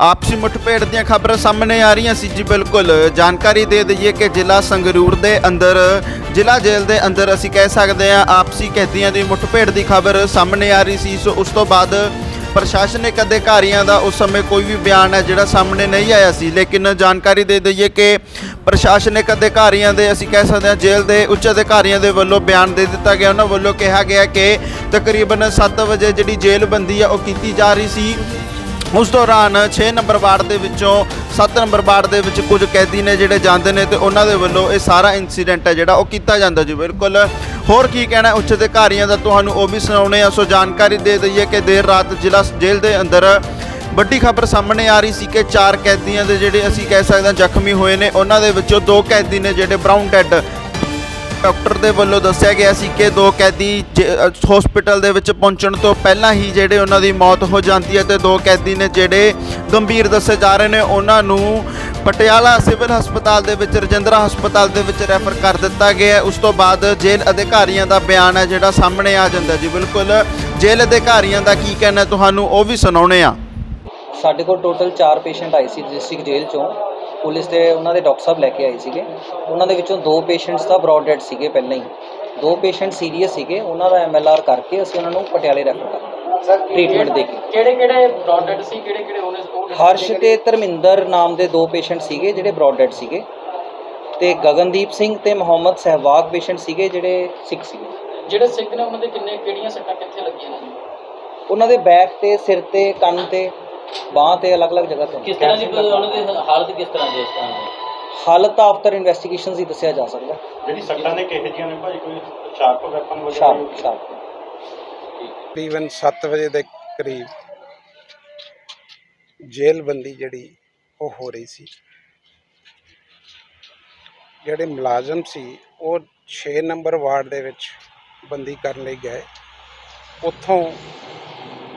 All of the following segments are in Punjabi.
ਆਪਸੀ ਮੁੱਠਭੇੜ ਦੀਆਂ ਖਬਰਾਂ ਸਾਹਮਣੇ ਆ ਰਹੀਆਂ ਸੀ ਜੀ, ਬਿਲਕੁਲ। ਜਾਣਕਾਰੀ ਦੇ ਦਈਏ ਕਿ ਜ਼ਿਲ੍ਹਾ ਸੰਗਰੂਰ ਦੇ ਅੰਦਰ, ਜ਼ਿਲ੍ਹਾ ਜੇਲ੍ਹ ਦੇ ਅੰਦਰ ਅਸੀਂ ਕਹਿ ਸਕਦੇ ਹਾਂ, ਆਪਸੀ ਕੈਦੀਆਂ ਦੀ ਮੁੱਠਭੇੜ ਦੀ ਖਬਰ ਸਾਹਮਣੇ ਆ ਰਹੀ ਸੀ। ਸੋ ਉਸ ਤੋਂ ਬਾਅਦ ਪ੍ਰਸ਼ਾਸਨਿਕ ਅਧਿਕਾਰੀਆਂ ਦਾ ਉਸ ਸਮੇਂ ਕੋਈ ਵੀ ਬਿਆਨ ਹੈ ਜਿਹੜਾ ਸਾਹਮਣੇ ਨਹੀਂ ਆਇਆ ਸੀ। ਲੇਕਿਨ ਜਾਣਕਾਰੀ ਦੇ ਦਈਏ ਕਿ ਪ੍ਰਸ਼ਾਸਨਿਕ ਅਧਿਕਾਰੀਆਂ ਦੇ ਅਸੀਂ ਕਹਿ ਸਕਦੇ ਹਾਂ, ਜੇਲ੍ਹ ਦੇ ਉੱਚ ਅਧਿਕਾਰੀਆਂ ਦੇ ਵੱਲੋਂ ਬਿਆਨ ਦੇ ਦਿੱਤਾ ਗਿਆ। ਉਹਨਾਂ ਵੱਲੋਂ ਕਿਹਾ ਗਿਆ ਕਿ ਤਕਰੀਬਨ 7 ਵਜੇ ਜਿਹੜੀ ਜੇਲ੍ਹ ਬੰਦੀ ਆ, ਉਹ ਕੀਤੀ ਜਾ ਰਹੀ ਸੀ। ਉਸ ਦੌਰਾਨ 6 ਨੰਬਰ ਵਾਰਡ ਦੇ ਵਿੱਚੋਂ 7 ਨੰਬਰ ਵਾਰਡ ਦੇ ਵਿੱਚ ਕੁਝ ਕੈਦੀ ਨੇ ਜਿਹੜੇ ਜਾਂਦੇ ਨੇ ਤੇ ਉਹਨਾਂ ਦੇ ਵੱਲੋਂ ਇਹ ਸਾਰਾ ਇਨਸੀਡੈਂਟ ਹੈ ਜਿਹੜਾ ਉਹ ਕੀਤਾ ਜਾਂਦਾ ਜੀ। ਬਿਲਕੁਲ। ਹੋਰ ਕੀ ਕਹਿਣਾ ਉੱਚ ਅਧਿਕਾਰੀਆਂ ਦਾ ਤੁਹਾਨੂੰ ਉਹ ਵੀ ਸੁਣਾਉਣੇ ਆ ਸੋ ਜਾਣਕਾਰੀ ਦੇ ਦਈਏ ਕਿ ਦੇਰ ਰਾਤ ਜ਼ਿਲ੍ਹਾ ਜੇਲ੍ਹ ਦੇ ਅੰਦਰ ਵੱਡੀ ਖਬਰ ਸਾਹਮਣੇ ਆ ਰਹੀ ਸੀ ਕਿ ਚਾਰ ਕੈਦੀਆਂ ਦੇ ਜਿਹੜੇ ਅਸੀਂ ਕਹਿ ਸਕਦੇ ਹਾਂ ਜ਼ਖਮੀ ਹੋਏ ਨੇ, ਉਹਨਾਂ ਦੇ ਵਿੱਚੋਂ ਦੋ ਕੈਦੀ ਨੇ ਜਿਹੜੇ ਬ੍ਰਾਊਨ ਡੈੱਡ ਡਾਕਟਰ ਦੇ ਵੱਲੋਂ ਦੱਸਿਆ ਗਿਆ ਸੀ ਕਿ ਦੋ ਕੈਦੀ ਹਸਪੀਟਲ ਦੇ ਵਿੱਚ ਪਹੁੰਚਣ ਤੋਂ ਪਹਿਲਾਂ ਹੀ ਜਿਹੜੇ ਉਹਨਾਂ ਦੀ ਮੌਤ ਹੋ ਜਾਂਦੀ ਹੈ ਤੇ ਦੋ ਕੈਦੀ ਨੇ ਜਿਹੜੇ ਗੰਭੀਰ ਦੱਸੇ ਜਾ ਰਹੇ ਨੇ, ਉਹਨਾਂ ਨੂੰ ਪਟਿਆਲਾ ਸਿਵਲ ਹਸਪਤਾਲ ਦੇ ਵਿੱਚ, ਰਜਿੰਦਰਾ ਹਸਪਤਾਲ ਦੇ ਵਿੱਚ ਰੈਫਰ ਕਰ ਦਿੱਤਾ ਗਿਆ ਹੈ। ਉਸ ਤੋਂ ਬਾਅਦ ਜੇਲ੍ਹ ਅਧਿਕਾਰੀਆਂ ਦਾ ਬਿਆਨ ਹੈ ਜਿਹੜਾ ਸਾਹਮਣੇ ਆ ਜਾਂਦਾ ਜੀ, ਬਿਲਕੁਲ। ਜੇਲ੍ਹ ਅਧਿਕਾਰੀਆਂ ਦਾ ਕੀ ਕਹਿਣਾ ਤੁਹਾਨੂੰ ਉਹ ਵੀ ਸੁਣਾਉਣੇ ਆ ਸਾਡੇ ਕੋਲ ਟੋਟਲ 4 ਪੇਸ਼ੈਂਟ ਆਏ ਸੀ ਡਿਸਟ੍ਰਿਕਟ ਜੇਲ੍ਹ ਚੋਂ। ਪੁਲਿਸ ਦੇ ਉਹਨਾਂ ਦੇ ਡਾਕਟਰ ਸਾਹਿਬ ਲੈ ਕੇ ਆਏ ਸੀਗੇ। ਉਹਨਾਂ ਦੇ ਵਿੱਚੋਂ ਦੋ ਪੇਸ਼ੈਂਟਸ ਤਾਂ ਬ੍ਰੌਡ ਡੈਡ ਸੀਗੇ ਪਹਿਲਾਂ ਹੀ। ਦੋ ਪੇਸ਼ੈਂਟ ਸੀਰੀਅਸ ਸੀਗੇ ਉਹਨਾਂ ਦਾ ਐਮਐਲਆਰ ਕਰਕੇ ਅਸੀਂ ਉਹਨਾਂ ਨੂੰ ਪਟਿਆਲੇ ਰੈਫਰ ਕਰਤਾ ਟ੍ਰੀਟਮੈਂਟ ਦੇ ਕੇ। ਕਿਹੜੇ ਕਿਹੜੇ ਬ੍ਰੌਡਡ ਸੀ ਕਿਹੜੇ ਕਿਹੜੇ ਉਹਨੇ ਉਹ ਹਰਸ਼ ਤੇ ਧਰਮਿੰਦਰ ਨਾਮ ਦੇ ਦੋ ਪੇਸ਼ੈਂਟ ਸੀਗੇ ਜਿਹੜੇ ਬ੍ਰੌਡ ਡੈਡ ਸੀਗੇ। ਤੇ ਗਗਨਦੀਪ ਸਿੰਘ ਤੇ ਮੁਹੰਮਦ ਸਹਿਵਾਗ ਪੇਸ਼ੈਂਟ ਸੀਗੇ ਜਿਹੜੇ ਸਿੱਖ ਸੀਗੇ। ਜਿਹੜੇ ਸਿੱਖ ਨੇ ਉਹਨਾਂ ਦੇ ਕਿੰਨੇ ਕਿਹੜੀਆਂ ਸੱਟਾਂ ਕਿੱਥੇ ਲੱਗੀਆਂ ਨੇ? ਉਹਨਾਂ ਦੇ ਬੈਕ ਤੇ ਸਿਰ ਤੇ ਕੰਨ ਤੇ। ਬਾਹ ਤੇ ਅਲੱਗ-ਅਲੱਗ ਜਗ੍ਹਾ ਤੇ। ਕਿਸ ਤਰ੍ਹਾਂ ਦੀ ਉਹਨਾਂ ਦੀ ਹਾਲਤ ਕਿਸ ਤਰ੍ਹਾਂ ਦੀ ਇਸ ਤਰ੍ਹਾਂ ਦੀ? ਹਾਲਤ ਆਫਟਰ ਇਨਵੈਸਟੀਗੇਸ਼ਨਸ ਹੀ ਦੱਸਿਆ ਜਾ ਸਕਦਾ। ਜਿਹੜੀ ਸੱਟਾਂ ਨੇ ਕਿਹੋ ਜਿਹੀਆਂ ਨੇ ਭਾਈ ਕੋਈ ਸ਼ਾਰਪ ਵੈਪਨ ਵਗੈਰਾ ਸ਼ਾਰਪ ਸ਼ਾਰਪ ਤਕਰੀਬਨ 7 ਵਜੇ ਦੇ ਕਰੀਬ ਜੇਲ੍ਹ ਬੰਦੀ ਜਿਹੜੀ ਉਹ ਹੋ ਰਹੀ ਸੀ। ਜਿਹੜੇ ਮੁਲਾਜ਼ਮ ਸੀ ਉਹ 6 ਨੰਬਰ ਵਾਰਡ ਦੇ ਵਿੱਚ ਬੰਦੀ ਕਰਨ ਲਈ ਗਏ। ਉੱਥੋਂ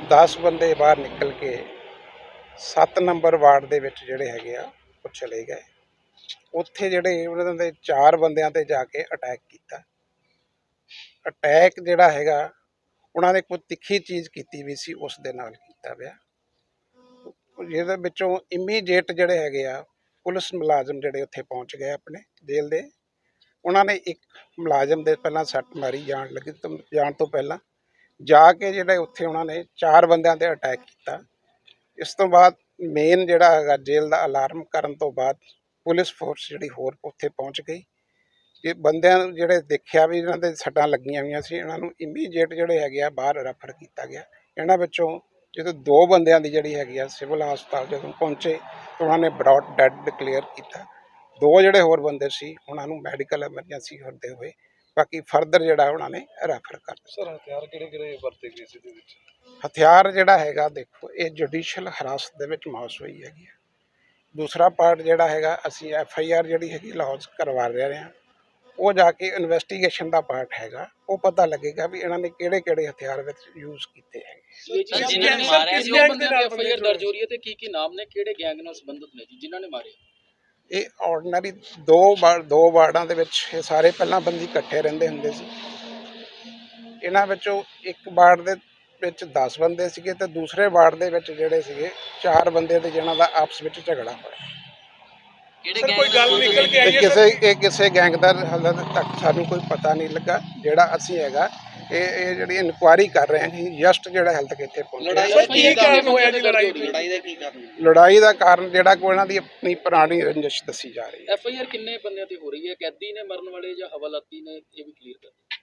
10 ਬੰਦੇ ਬਾਹਰ ਨਿਕਲ ਕੇ 7 ਨੰਬਰ ਵਾਰਡ ਦੇ ਵਿੱਚ ਜਿਹੜੇ ਹੈਗੇ ਆ, ਉਹ ਚਲੇ ਗਏ। ਉੱਥੇ ਜਿਹੜੇ ਉਹਨਾਂ ਦੇ ਚਾਰ ਬੰਦਿਆਂ ਤੇ ਜਾ ਕੇ ਅਟੈਕ ਕੀਤਾ। ਅਟੈਕ ਜਿਹੜਾ ਹੈਗਾ, ਉਹਨਾਂ ਨੇ ਕੋਈ ਤਿੱਖੀ ਚੀਜ਼ ਕੀਤੀ ਵੀ ਸੀ, ਉਸ ਦੇ ਨਾਲ ਕੀਤਾ ਪਿਆ। ਜਿਹਦੇ ਵਿੱਚੋਂ ਇਮੀਡੀਏਟ ਜਿਹੜੇ ਹੈਗੇ ਆ, ਪੁਲਿਸ ਮੁਲਾਜ਼ਮ ਜਿਹੜੇ ਉੱਥੇ ਪਹੁੰਚ ਗਏ ਆਪਣੇ ਜੇਲ੍ਹ ਦੇ। ਉਹਨਾਂ ਨੇ ਇੱਕ ਮੁਲਾਜ਼ਮ ਦੇ ਪਹਿਲਾਂ ਸੱਟ ਮਾਰੀ, ਜਾਣ ਲੱਗੀ ਤੋਂ, ਜਾਣ ਤੋਂ ਪਹਿਲਾਂ। ਜਾ ਕੇ ਜਿਹੜੇ ਉੱਥੇ ਉਹਨਾਂ ਨੇ ਚਾਰ ਬੰਦਿਆਂ ਤੇ ਅਟੈਕ ਕੀਤਾ। ਇਸ ਤੋਂ ਬਾਅਦ ਮੇਨ ਜਿਹੜਾ ਹੈਗਾ ਜੇਲ੍ਹ ਦਾ ਅਲਾਰਮ ਕਰਨ ਤੋਂ ਬਾਅਦ ਪੁਲਿਸ ਫੋਰਸ ਜਿਹੜੀ ਹੋਰ ਉੱਥੇ ਪਹੁੰਚ ਗਈ। ਇਹ ਬੰਦਿਆਂ ਨੂੰ ਜਿਹੜੇ ਦੇਖਿਆ ਵੀ ਇਹਨਾਂ ਦੇ ਸੱਟਾਂ ਲੱਗੀਆਂ ਹੋਈਆਂ ਸੀ, ਇਹਨਾਂ ਨੂੰ ਇਮੀਡੀਏਟ ਜਿਹੜੇ ਹੈਗੇ ਆ ਬਾਹਰ ਰੈਫਰ ਕੀਤਾ ਗਿਆ। ਇਹਨਾਂ ਵਿੱਚੋਂ ਜਦੋਂ ਦੋ ਬੰਦਿਆਂ ਦੀ ਜਿਹੜੀ ਹੈਗੀ ਆ ਸਿਵਲ ਹਸਪਤਾਲ ਜਦੋਂ ਪਹੁੰਚੇ ਤਾਂ ਉਹਨਾਂ ਨੇ ਬ੍ਰੌਡ ਡੈਡ ਡਿਕਲੇਅਰ ਕੀਤਾ। ਦੋ ਜਿਹੜੇ ਹੋਰ ਬੰਦੇ ਸੀ, ਉਹਨਾਂ ਨੂੰ ਮੈਡੀਕਲ ਐਮਰਜੈਂਸੀ ਹੁੰਦੇ ਹੋਏ ਬਾਕੀ ਫਰਦਰ ਜਿਹੜਾ ਉਹਨਾਂ ਨੇ ਰੈਫਰ ਕਰ ਦਿੱਤਾ। ਸਰ ਹਥਿਆਰ ਕਿਹੜੇ ਕਿਹੜੇ ਵਰਤੇ ਗਏ ਸੀ ਦੇ ਵਿੱਚ? ਹਥਿਆਰ ਜਿਹੜਾ ਹੈਗਾ ਦੇਖੋ ਇਹ ਜੁਡੀਸ਼ੀਅਲ ਹਰਾਸਤ ਦੇ ਵਿੱਚ ਮਾਸ ਹੋਈ ਹੈਗੀ ਆ। ਦੂਸਰਾ ਪਾਰਟ ਜਿਹੜਾ ਹੈਗਾ ਅਸੀਂ ਐਫ ਆਈ ਆਰ ਜਿਹੜੀ ਹੈਗੀ ਲਾਹੌਰ ਕਰਵਾ ਰਹੇ ਹਾਂ। ਉਹ ਜਾ ਕੇ ਇਨਵੈਸਟੀਗੇਸ਼ਨ ਦਾ ਪਾਰਟ ਹੈਗਾ। ਉਹ ਪਤਾ ਲੱਗੇਗਾ ਵੀ ਇਹਨਾਂ ਨੇ ਕਿਹੜੇ ਕਿਹੜੇ ਹਥਿਆਰ ਵਿੱਚ ਯੂਜ਼ ਕੀਤੇ ਹੈਗੇ। ਜਿਨ੍ਹਾਂ ਨੇ ਮਾਰਿਆ ਜੀ ਉਹ ਬੰਦਿਆਂ ਦੀ ਐਫਆਈਆਰ ਦਰਜ ਹੋ ਰਹੀ ਹੈ ਤੇ ਕੀ ਕੀ ਨਾਮ ਨੇ? ਕਿਹੜੇ ਗੈਂਗ ਨਾਲ ਸੰਬੰਧਿਤ ਨੇ ਜੀ? ਜਿਨ੍ਹਾਂ ਨੇ ਮਾਰੇ ਇਹ ਆਰਡੀਨਰੀ ਦੋ ਵਾਰ ਦੋ ਵਾਰਡਾਂ ਦੇ ਵਿੱਚ ਇਹ ਸਾਰੇ ਪਹਿਲਾਂ ਬੰਦੀ ਇਕੱਠੇ ਰਹਿੰਦੇ ਹੁੰਦੇ ਸੀ। ਇਹਨਾਂ ਵਿੱਚੋਂ ਇੱਕ ਵਾਰਡ ਦੇ ਵਿੱਚ 10 ਬੰਦੇ ਸੀਗੇ ਤੇ ਦੂਸਰੇ ਵਾਰਡ ਦੇ ਵਿੱਚ ਜਿਹੜੇ ਸੀਗੇ ਚਾਰ ਬੰਦੇ ਤੇ ਜਿਹਨਾਂ ਦਾ ਆਪਸ ਵਿੱਚ ਝਗੜਾ ਹੋਇਆ। ਸਰ ਕੋਈ ਗੱਲ ਨਿਕਲ ਕੇ ਇਹ ਆਈ ਹੈ ਕਿਸੇ ਇਹ ਕਿਸੇ ਗੈਂਗ ਦਾ ਹਾਲੇ ਤੱਕ ਸਾਨੂੰ ਕੋਈ ਪਤਾ ਨਹੀਂ ਲੱਗਾ। ਜਿਹੜਾ ਅਸੀਂ ਹੈਗਾ ਇਹ ਇਹ ਜਿਹੜੀ ਇਨਕੁਆਇਰੀ ਕਰ ਰਹੇ ਹਾਂ ਕਿ ਜਸਟ ਜਿਹੜਾ ਹਾਲੇ ਤੱਕ ਇੱਥੇ ਪਹੁੰਚਿਆ। ਸਰ ਕੀ ਕਾਰਨ ਹੋਇਆ ਜੀ ਲੜਾਈ ਦੀ ਲੜਾਈ ਦਾ ਕਾਰਨ ਜਿਹੜਾ ਕੋਈ ਇਹਨਾਂ ਦੀ ਆਪਣੀ ਪੁਰਾਣੀ ਰੰਜਿਸ਼ ਦੱਸੀ ਜਾ ਰਹੀ ਹੈ। ਐਫਆਈਆਰ ਕਿੰਨੇ ਬੰਦਿਆਂ ਤੇ ਹੋ ਰਹੀ ਹੈ? ਕੈਦੀ ਨੇ ਮਰਨ ਵਾਲੇ ਜਾਂ ਹਵਾਲਾਤੀ ਨੇ ਇਹ ਵੀ ਕਲੀਅਰ ਕਰ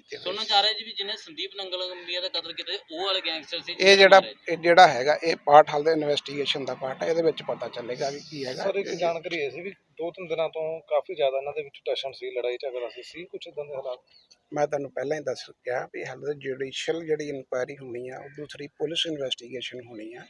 ਕੀਤੇ ਹੋਏ ਸੁਣਨਾ ਚਾਹ ਰਿਹਾ ਜੀ ਵੀ ਜਿਹਨੇ ਸੰਦੀਪ ਨੰਗਲ ਗੰਬੀਆ ਦਾ ਕਤਲ ਕੀਤਾ ਸੀ, ਉਹ ਵਾਲੇ ਗੈਂਗਸਟਰ ਸੀ ਇਹ ਜਿਹੜਾ ਇਹ ਜਿਹੜਾ ਹੈਗਾ ਇਹ ਪਾਰਟ ਹਾਲ ਦਾ ਇਨਵੈਸਟੀਗੇਸ਼ਨ ਦਾ ਪਾਰਟ ਹੈ ਇਹਦੇ ਵਿੱਚ ਪਤਾ ਚੱਲੇਗਾ ਵੀ ਕੀ ਹੈਗਾ। ਸਰ ਇੱਕ ਜਾਣਕਾਰੀ ਇਹ ਸੀ ਵੀ ਦੋ ਤਿੰਨ ਦਿਨਾਂ ਤੋਂ ਕਾਫੀ ਜ਼ਿਆਦਾ ਇਹਨਾਂ ਦੇ ਵਿੱਚ ਟੈਸ਼ਨ ਸੀ ਲੜਾਈ ਝਗੜਾ ਸੀ ਸੀ ਕੁਝ ਇਦਾਂ ਦੇ ਹਾਲਾਤ? ਮੈਂ ਤੁਹਾਨੂੰ ਪਹਿਲਾਂ ਹੀ ਦੱਸ ਚੁੱਕਿਆ ਵੀ ਹਾਲੇ ਜੁਡੀਸ਼ੀਅਲ ਜਿਹੜੀ ਇਨਕੁਆਇਰੀ ਹੋਣੀ ਆ ਉਹ ਦੂਸਰੀ ਪੁਲਿਸ ਇਨਵੈਸਟੀਗੇਸ਼ਨ ਹੋਣੀ ਆ।